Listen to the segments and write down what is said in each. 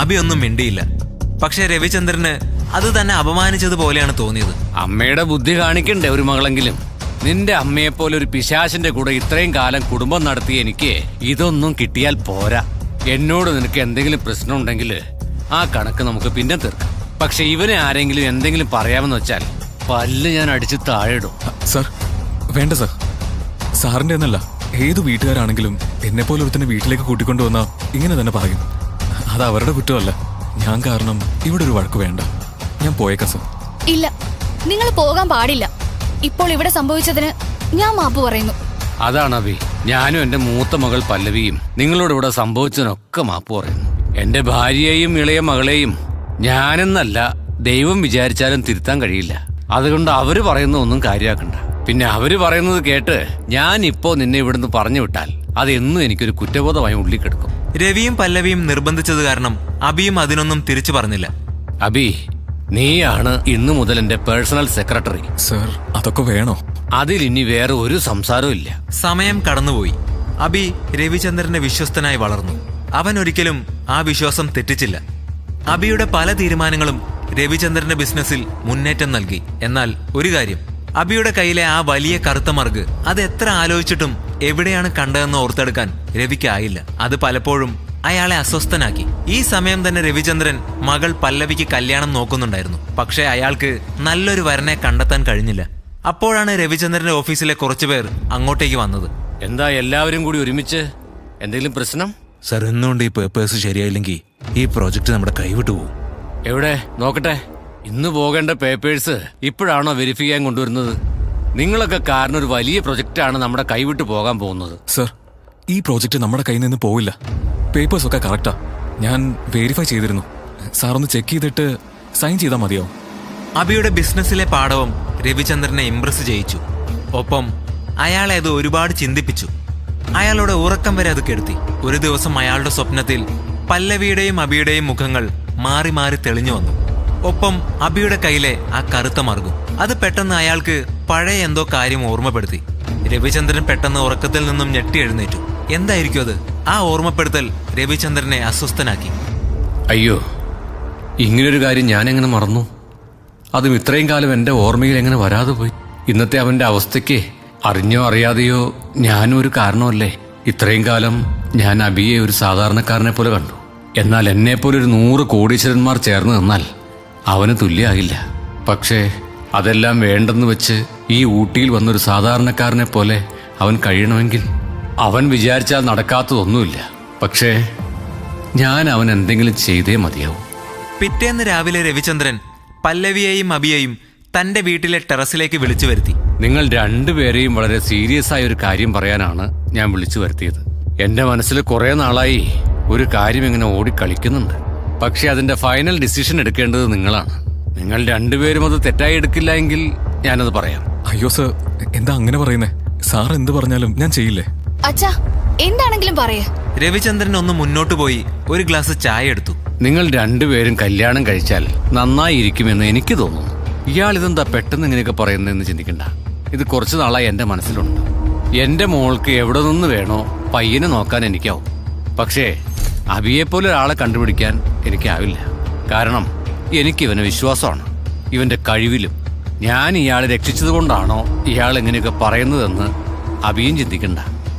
അബി ഒന്നും മിണ്ടിയില്ല. പക്ഷെ രവിചന്ദ്രന് അത് തന്നെ അപമാനിച്ചതുപോലെയാണ് തോന്നിയത്. അമ്മയുടെ ബുദ്ധി കാണിക്കണ്ടേ ഒരു മകളെങ്കിലും? നിന്റെ അമ്മയെപ്പോലെ ഒരു പിശാശിന്റെ കൂടെ ഇത്രയും കാലം കുടുംബം നടത്തിയ എനിക്ക് ഇതൊന്നും കിട്ടിയാൽ പോരാ. എന്നോട് നിനക്ക് എന്തെങ്കിലും പ്രശ്നം ഉണ്ടെങ്കിൽ ആ കണക്ക് നമുക്ക് പിന്നെ തീർക്കാം. പക്ഷെ ഇവനെ ആരെങ്കിലും എന്തെങ്കിലും പറയാമെന്ന് വെച്ചാൽ പല്ല് ഞാൻ അടിച്ച് താഴെടും സർ വേണ്ട സർ. സാറിന്റെ എന്നല്ല ഏത് വീട്ടുകാരാണെങ്കിലും എന്നെ പോലെ ഒരുത്തന്നെ വീട്ടിലേക്ക് കൂട്ടിക്കൊണ്ടുവന്ന ഇങ്ങനെ തന്നെ പറയും. അത് അവരുടെ കുറ്റമല്ല. ഞാൻ കാരണം ഇവിടെ ഒരു വഴക്ക് വേണ്ട. ഞാൻ പോയേക്കാം സർ. ഇല്ല. നിങ്ങൾ പോകാൻ പാടില്ല. ഇപ്പോൾ ഇവിടെ സംഭവിച്ചതിന് ഞാൻ മാപ്പ് പറയുന്നു. അതാണ് അഭി. ഞാനും എന്റെ മൂത്ത മകൾ പല്ലവിയും നിങ്ങളോട് ഇവിടെ സംഭവിച്ചതിനൊക്കെ മാപ്പ് പറയുന്നു. എന്റെ ഭാര്യയെയും ഇളയ മകളെയും ഞാനെന്നല്ല ദൈവം വിചാരിച്ചാലും തിരുത്താൻ കഴിയില്ല. അതുകൊണ്ട് അവർ പറയുന്ന ഒന്നും കാര്യമാക്കണ്ട പിന്നെ അവർ പറയുന്നത് കേട്ട് ഞാൻ ഇപ്പോ നിന്നെ ഇവിടുന്ന് പറഞ്ഞു വിട്ടാൽ അതെന്നും എനിക്കൊരു കുറ്റബോധമായി ഉള്ളിൽ കിടക്കും രവിയും പല്ലവിയും നിർബന്ധിച്ചത് കാരണം അബിയും അതിനൊന്നും തിരിച്ചു പറഞ്ഞില്ല. അബി നീയാണ് ഇന്നു മുതൽ എന്റെ പേഴ്സണൽ സെക്രട്ടറി. സർ അതൊക്കെ വേണോ? അതിൽ ഇനി വേറെ ഒരു സംസാരവും ഇല്ല. സമയം കടന്നുപോയി. അബി രവിചന്ദ്രന്റെ വിശ്വസ്തനായി വളർന്നു. അവൻ ഒരിക്കലും ആ വിശ്വാസം തെറ്റിച്ചില്ല. അബിയുടെ പല തീരുമാനങ്ങളും രവിചന്ദ്രന്റെ ബിസിനസ്സിൽ മുന്നേറ്റം നൽകി. എന്നാൽ ഒരു കാര്യം അബിയുടെ കയ്യിലെ ആ വലിയ കറുത്ത മറുക് അത് എത്ര ആലോചിച്ചിട്ടും എവിടെയാണ് കണ്ടതെന്ന് ഓർത്തെടുക്കാൻ രവിക്കായില്ല അത് പലപ്പോഴും അയാളെ അസ്വസ്ഥനാക്കി. ഈ സമയം തന്നെ രവിചന്ദ്രൻ മകൾ പല്ലവിക്ക് കല്യാണം നോക്കുന്നുണ്ടായിരുന്നു. പക്ഷേ അയാൾക്ക് നല്ലൊരു വരനെ കണ്ടെത്താൻ കഴിഞ്ഞില്ല. അപ്പോഴാണ് രവിചന്ദ്രന്റെ ഓഫീസിലെ കുറച്ചുപേർ അങ്ങോട്ടേക്ക് വന്നത്. എന്താ എല്ലാവരും കൂടി ഒരുമിച്ച് എന്തെങ്കിലും പ്രശ്നം? സർ എന്തുകൊണ്ട് ഈ പേപ്പേഴ്സ് ശരിയായില്ലെങ്കിൽ ഈ പ്രോജക്റ്റ് നമ്മുടെ കൈവിട്ടു പോകും എവിടെ? നോക്കട്ടെ. ഇന്ന് പോകേണ്ട പേപ്പേഴ്സ് ഇപ്പോഴാണോ വെരിഫൈ ചെയ്യാൻ കൊണ്ടുവരുന്നത്? നിങ്ങളൊക്കെ കാരണം ഒരു വലിയ പ്രൊജക്റ്റാണ് നമ്മുടെ കൈവിട്ട് പോകാൻ പോകുന്നത്. സർ ഈ പ്രോജക്റ്റ് നമ്മുടെ കയ്യിൽ നിന്ന് പോവില്ല. പേപ്പേഴ്സ് ഒക്കെ കറക്റ്റാ ഞാൻ വെരിഫൈ ചെയ്തിരുന്നു. സാർ ഒന്ന് ചെക്ക് ചെയ്തിട്ട് സൈൻ ചെയ്താൽ മതിയോ? അബിയുടെ ബിസിനസ്സിലെ പാഠവും രവിചന്ദ്രനെ ഇംപ്രസ് ചെയ്യിച്ചു. ഒപ്പം അയാളെ അത് ഒരുപാട് ചിന്തിപ്പിച്ചു. അയാളുടെ ഉറക്കം വരെ അത് കെടുത്തി. ഒരു ദിവസം അയാളുടെ സ്വപ്നത്തിൽ പല്ലവിയുടെയും അബിയുടെയും മുഖങ്ങൾ മാറി മാറി തെളിഞ്ഞു വന്നു. ഒപ്പം അബിയുടെ കയ്യിലെ ആ കറുത്ത മറുകും. അത് പെട്ടെന്ന് അയാൾക്ക് പഴയ എന്തോ കാര്യം ഓർമ്മപ്പെടുത്തി. രവിചന്ദ്രൻ പെട്ടെന്ന് ഉറക്കത്തിൽ നിന്നും ഞെട്ടി എഴുന്നേറ്റു. എന്തായിരിക്കും അത്? ആ ഓർമ്മപ്പെടുത്തൽ രവിചന്ദ്രനെ അസ്വസ്ഥനാക്കി. അയ്യോ ഇങ്ങനൊരു കാര്യം ഞാൻ എങ്ങനെ മറന്നു? അതും ഇത്രയും കാലം എന്റെ ഓർമ്മയിൽ എങ്ങനെ വരാതെ പോയി? ഇന്നത്തെ അവന്റെ അവസ്ഥയ്ക്ക് അറിഞ്ഞോ അറിയാതെയോ ഞാനും ഒരു കാരണമല്ലേ? ഇത്രയും കാലം ഞാൻ അബിയെ ഒരു സാധാരണക്കാരനെ പോലെ കണ്ടു. എന്നാൽ എന്നെ പോലെ ഒരു നൂറ് കോടീശ്വരന്മാർ ചേർന്ന് നിന്നാൽ അവന് തുല്യമാകില്ല പക്ഷേ അതെല്ലാം വേണ്ടെന്ന് വെച്ച് ഈ ഊട്ടിയിൽ വന്നൊരു സാധാരണക്കാരനെ പോലെ അവൻ കഴിയണമെങ്കിൽ അവൻ വിചാരിച്ചാൽ നടക്കാത്തതൊന്നുമില്ല. പക്ഷേ ഞാൻ അവൻ എന്തെങ്കിലും ചെയ്തേ മതിയാവും. പിറ്റേന്ന് രാവിലെ രവിചന്ദ്രൻ പല്ലവിയെയും അബിയെയും തന്റെ വീട്ടിലെ ടെറസിലേക്ക് വിളിച്ചു വരുത്തി. നിങ്ങൾ രണ്ടുപേരെയും വളരെ സീരിയസ് ആയ ഒരു കാര്യം പറയാനാണ് ഞാൻ വിളിച്ചു വരുത്തിയത്. എന്റെ മനസ്സിൽ കുറെ നാളായി ഒരു കാര്യം ഇങ്ങനെ ഓടിക്കളിക്കുന്നുണ്ട്. പക്ഷെ അതിന്റെ ഫൈനൽ ഡിസിഷൻ എടുക്കേണ്ടത് നിങ്ങളാണ്. നിങ്ങൾ രണ്ടുപേരും അത് തെറ്റായി എടുക്കില്ല എങ്കിൽ ഞാനത് പറയാം. അയ്യോ സർ എന്താ അങ്ങനെ പറയുന്നേ? സാർ എന്ത് പറഞ്ഞാലും ഞാൻ ചെയ്യില്ലേ? അച്ഛാ എന്താണെങ്കിലും പറയേ. രവിചന്ദ്രൻ ഒന്ന് മുന്നോട്ട് പോയി ഒരു ഗ്ലാസ് ചായ എടുത്തു. നിങ്ങൾ രണ്ടുപേരും കല്യാണം കഴിച്ചാൽ നന്നായിരിക്കുമെന്ന് എനിക്ക് തോന്നുന്നു. ഇയാൾ ഇതെന്താ പെട്ടെന്ന് ഇങ്ങനെയൊക്കെ പറയുന്നതെന്ന് ചിന്തിക്കണ്ട. ഇത് കുറച്ചു നാളായി എന്റെ മനസ്സിലുണ്ട്. എന്റെ മോൾക്ക് എവിടെ നിന്ന് വേണോ പയ്യനെ നോക്കാൻ എനിക്കാവും. പക്ഷേ അബിയെപ്പോലെ ഒരാളെ കണ്ടുപിടിക്കാൻ എനിക്കാവില്ല. കാരണം എനിക്ക് ഇവന് വിശ്വാസമാണ്. ഇവന്റെ കഴിവിലും ഞാൻ ഇയാളെ രക്ഷിച്ചത് കൊണ്ടാണോ ഇയാൾ ഇങ്ങനെയൊക്കെ പറയുന്നതെന്ന് അബിയും ചിന്തിക്കണ്ട.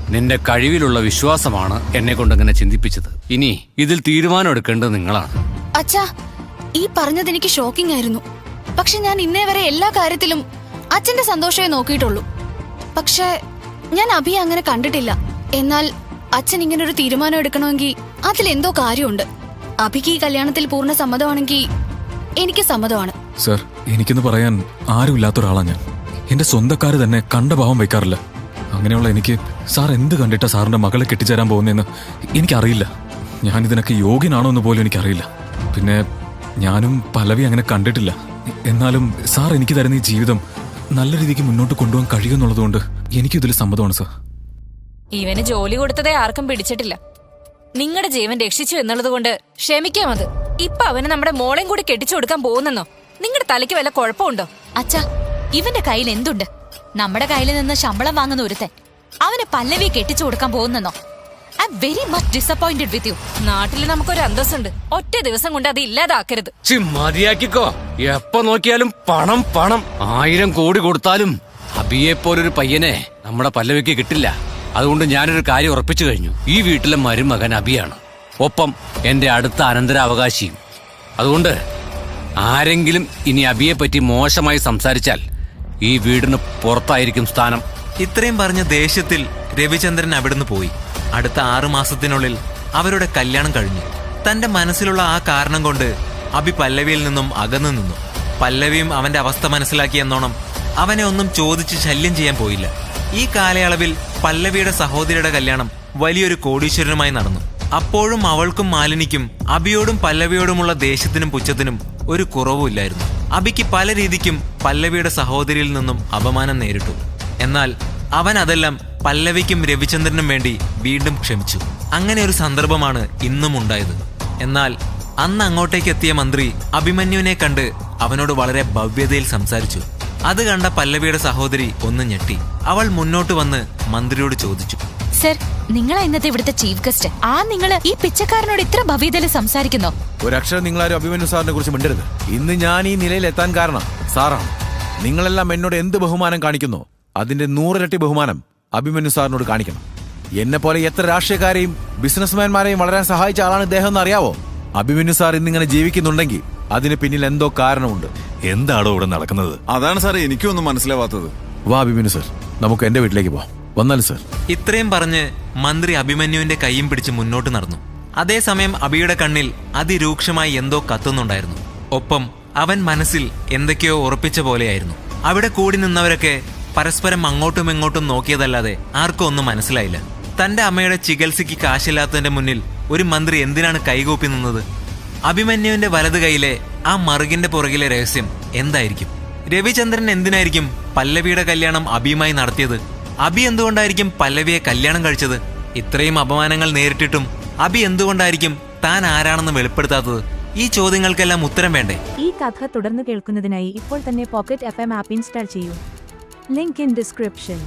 നിന്റെ കഴിവിലുള്ള വിശ്വാസമാണ് എന്നെ കൊണ്ട് ഇങ്ങനെ ചിന്തിപ്പിച്ചത്. ഇനി ഇതിൽ തീരുമാനം എടുക്കേണ്ടത് നിങ്ങളാണ്. അച്ഛാ ഈ പറഞ്ഞത് എനിക്ക് ഷോക്കിംഗ് ആയിരുന്നു. പക്ഷെ ഞാൻ ഇന്നേ വരെ എല്ലാ കാര്യത്തിലും അച്ഛന്റെ സന്തോഷമേ നോക്കിയിട്ടുള്ളൂ. പക്ഷെ ഞാൻ അഭിയെ അങ്ങനെ കണ്ടിട്ടില്ല. എന്നാൽ അച്ഛൻ ഇങ്ങനെ ഒരു തീരുമാനം എടുക്കണമെങ്കിൽ അതിലെന്തോ കാര്യമുണ്ട്. അഭിക്ക് ഈ കല്യാണത്തിൽ പൂർണ സമ്മതമാണെങ്കിൽ എനിക്ക് സമ്മതമാണ്. സർ എനിക്കെന്ന് പറയാൻ ആരുമില്ലാത്ത ഒരാളാണ് ഞാൻ. എന്റെ സ്വന്തക്കാര് തന്നെ കണ്ട ഭാവം വെക്കാറില്ല അങ്ങനെയുള്ള എനിക്ക് സാർ എന്ത് കണ്ടിട്ടാ സാറിന്റെ മകളെ കെട്ടിച്ചേരാൻ പോകുന്നതെന്ന് എനിക്കറിയില്ല. ഞാൻ ഇതിനൊക്കെ യോഗ്യനാണോ എന്ന് പോലും എനിക്കറിയില്ല. പിന്നെ ഞാനും പലവി അങ്ങനെ കണ്ടിട്ടില്ല. എന്നാലും സാർ എനിക്ക് തരുന്ന ഈ ജീവിതം നല്ല രീതിക്ക് മുന്നോട്ട് കൊണ്ടുപോകാൻ കഴിയുമെന്നുള്ളതുകൊണ്ട് എനിക്കിതിൽ സമ്മതമാണ് സർ. ഇവന് ജോലി കൊടുത്തതേ ആർക്കും പിടിച്ചിട്ടില്ല. നിങ്ങളുടെ ജീവൻ രക്ഷിച്ചു എന്നുള്ളത് കൊണ്ട് ക്ഷമിക്കാം അത്. ഇപ്പൊ അവന് നമ്മുടെ മോളെയും കൂടി കെട്ടിച്ചു കൊടുക്കാൻ പോകുന്നെന്നോ? നിങ്ങളുടെ തലയ്ക്ക് വല്ല കുഴപ്പമുണ്ടോ? അച്ഛാ ഇവന്റെ കയ്യിൽ എന്തുണ്ട്? നമ്മുടെ കയ്യിൽ നിന്ന് ശമ്പളം വാങ്ങുന്ന ഒരുത്തൻ അവന് പല്ലവി കെട്ടിച്ചു കൊടുക്കാൻ പോകുന്നെന്നോ? I very much disappointed with you നാട്ടിൽ നമുക്കൊരു അന്തസ്സുണ്ട്. ഒറ്റ ദിവസം കൊണ്ട് അത് ഇല്ലാതാക്കരുത്. ചി മതിയാക്കിക്കോ. എപ്പോ നോക്കിയാലും പണം പണം. ആയിരം കോടി കൊടുത്താലും അബിയെ പോലൊരു പയ്യനെ നമ്മുടെ പല്ലവിക്ക് കിട്ടില്ല. അതുകൊണ്ട് ഞാനൊരു കാര്യം ഉറപ്പിച്ചു കഴിഞ്ഞു. ഈ വീട്ടിലെ മരുമകൻ അബിയാണ്. ഒപ്പം എന്റെ അടുത്ത അനന്തരാവകാശിയും. അതുകൊണ്ട് ആരെങ്കിലും ഇനി അബിയെ പറ്റി മോശമായി സംസാരിച്ചാൽ ഈ വീടിന് പുറത്തായിരിക്കും സ്ഥാനം. ഇത്രയും പറഞ്ഞ ദേഷ്യത്തിൽ രവിചന്ദ്രൻ അവിടുന്ന് പോയി. അടുത്ത ആറു മാസത്തിനുള്ളിൽ അവരുടെ കല്യാണം കഴിഞ്ഞു. തന്റെ മനസ്സിലുള്ള ആ കാരണം കൊണ്ട് അബി പല്ലവിയിൽ നിന്നും അകന്നു നിന്നു. പല്ലവിയും അവന്റെ അവസ്ഥ മനസ്സിലാക്കിയെന്നോണം അവനെ ഒന്നും ചോദിച്ച് ശല്യം ചെയ്യാൻ പോയില്ല. ഈ കാലയളവിൽ പല്ലവിയുടെ സഹോദരിയുടെ കല്യാണം വലിയൊരു കോടീശ്വരനുമായി നടന്നു. അപ്പോഴും അവൾക്കും മാലിനിക്കും അബിയോടും പല്ലവിയോടുമുള്ള ദേഷ്യത്തിനും പുച്ഛത്തിനും ഒരു കുറവുമില്ലായിരുന്നു അബിക്ക് പല രീതിക്കും പല്ലവിയുടെ സഹോദരിയിൽ നിന്നും അപമാനം നേരിട്ടു. എന്നാൽ അവൻ അതെല്ലാം പല്ലവിക്കും രവിചന്ദ്രനും വേണ്ടി വീണ്ടും ക്ഷമിച്ചു. അങ്ങനെ ഒരു സന്ദർഭമാണ് ഇന്നും ഉണ്ടായത്. എന്നാൽ അന്ന് അങ്ങോട്ടേക്ക് എത്തിയ മന്ത്രി അഭിമന്യുവിനെ കണ്ട് അവനോട് വളരെ ഭവ്യതയിൽ സംസാരിച്ചു. അത് കണ്ട പല്ലവിയുടെ സഹോദരി ഒന്ന് ഞെട്ടി. അവൾ മുന്നോട്ട് വന്ന് മന്ത്രിയോട് ചോദിച്ചു. സർ നിങ്ങളാ ഇന്നത്തെ ഇവിടുത്തെ ചീഫ് ഗസ്റ്റ്. ആ നിങ്ങൾ ഈ പിച്ചക്കാരനോട് ഇത്ര ഭവ്യതയിൽ സംസാരിക്കുന്നോ. ഒരക്ഷരം നിങ്ങളാരും അഭിമന്യു സാറിനെ കുറിച്ച് മിണ്ടരുത്. ഇന്ന് ഞാൻ ഈ നിലയിൽ എത്താൻ കാരണം സാറാണ്. നിങ്ങളെല്ലാം എന്നോട് എന്ത് ബഹുമാനം കാണിക്കുന്നു? അതിന്റെ നൂറിരട്ടി ബഹുമാനം അഭിമന്യു സാറിനോട് കാണിക്കണം. എന്നെ പോലെ എത്ര രാഷ്ട്രീയക്കാരെയും ബിസിനസ്മാൻമാരെയും വളരാൻ സഹായിച്ച ആളാണ് ഇദ്ദേഹം എന്ന് അറിയാവോ അഭിമന്യു സാർ ഇന്നിങ്ങനെ ജീവിക്കുന്നുണ്ടെങ്കിൽ അതിന് പിന്നിൽ എന്തോ കാരണമുണ്ട്. എന്താണോ ഇവിടെ നടക്കുന്നത്? അതാണ് സാറേ എനിക്കൊന്നും മനസ്സിലാവാത്തത്. വാ അഭിമന്യു സർ. നമുക്ക് എന്റെ വീട്ടിലേക്ക് പോവാം. വന്നാലും സർ. ഇത്രയും പറഞ്ഞ് മന്ത്രി അഭിമന്യുവിന്റെ കൈയും പിടിച്ച് മുന്നോട്ട് നടന്നു. അതേസമയം അബിയുടെ കണ്ണിൽ അതിരൂക്ഷമായി എന്തോ കത്തുന്നുണ്ടായിരുന്നു. ഒപ്പം അവൻ മനസ്സിൽ എന്തൊക്കെയോ ഉറപ്പിച്ച പോലെയായിരുന്നു. അവിടെ കൂടി നിന്നവരൊക്കെ പരസ്പരം അങ്ങോട്ടും ഇങ്ങോട്ടും നോക്കിയതല്ലാതെ ആർക്കും ഒന്നും മനസ്സിലായില്ല. തന്റെ അമ്മയുടെ ചികിത്സയ്ക്ക് കാശില്ലാത്തതിന്റെ മുന്നിൽ ഒരു മന്ത്രി എന്തിനാണ് കൈകൂപ്പി നിന്നത്? അഭിമന്യുവിന്റെ വലത് കൈയിലെ ആ മറുകിന്റെ പുറകിലെ രഹസ്യം എന്തായിരിക്കും? രവിചന്ദ്രൻ എന്തിനായിരിക്കും പല്ലവിയുടെ കല്യാണം അബിയുമായി നടത്തിയത്? അബി എന്തുകൊണ്ടായിരിക്കും പല്ലവിയെ കല്യാണം കഴിച്ചത്? ഇത്രയും അപമാനങ്ങൾ നേരിട്ടിട്ടും അബി എന്തുകൊണ്ടായിരിക്കും താൻ ആരാണെന്ന് വെളിപ്പെടുത്താത്തത്? ഈ ചോദ്യങ്ങൾക്കെല്ലാം ഉത്തരം വേണ്ടേ? ഈ കഥ തുടർന്ന് കേൾക്കുന്നതിനായി ഇപ്പോൾ തന്നെ pocket F M app install ചെയ്യൂ. Link in description.